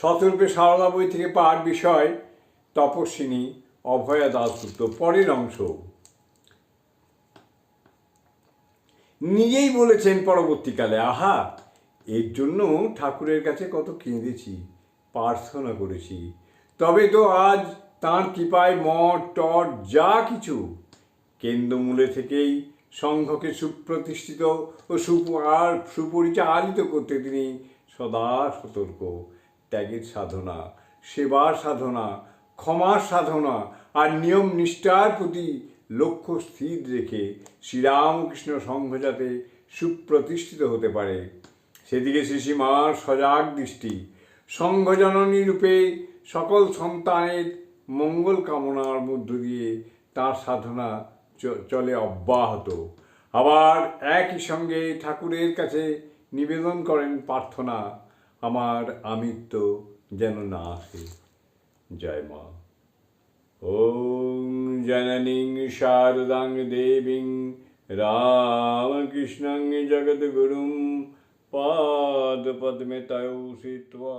শতরূপে সারদা বই থেকে পাঠ বিষয় তপস্বিনী অভয়া দাসগুপ্ত পরের অংশ। নিজেই বলেছেন পরবর্তীকালে, আহা, এর জন্য ঠাকুরের কাছে কত কেঁদেছি, প্রার্থনা করেছি। তবে তো আজ তাঁর কৃপায় মঠ টট যা কিছু কেন্দ্রমূলে থেকেই সংঘকে সুপ্রতিষ্ঠিত ও সুপ, আর সুপরিচালিত করতে তিনি সদা সতর্ক। ত্যাগের সাধনা, সেবার সাধনা, ক্ষমার সাধনা আর নিয়ম নিষ্ঠার প্রতি লক্ষ্য স্থির রেখে শ্রীরামকৃষ্ণ সংঘ যাতে সুপ্রতিষ্ঠিত হতে পারে। সেদিকে শ্রীসীমার সজাগ দৃষ্টি, সংঘজননী রূপে সকল সন্তানের মঙ্গল কামনার মধ্য দিয়ে তার সাধনা চলে অব্যাহত। আবার একই সঙ্গে ঠাকুরের কাছে নিবেদন করেন প্রার্থনা আমার আমিত্ব যেন না আসে জয় মা ওম জননীং শারদাং দেবীং রামকৃষ্ণং জগদ্গুরুম পাদপদ্মে তয়সিত্বা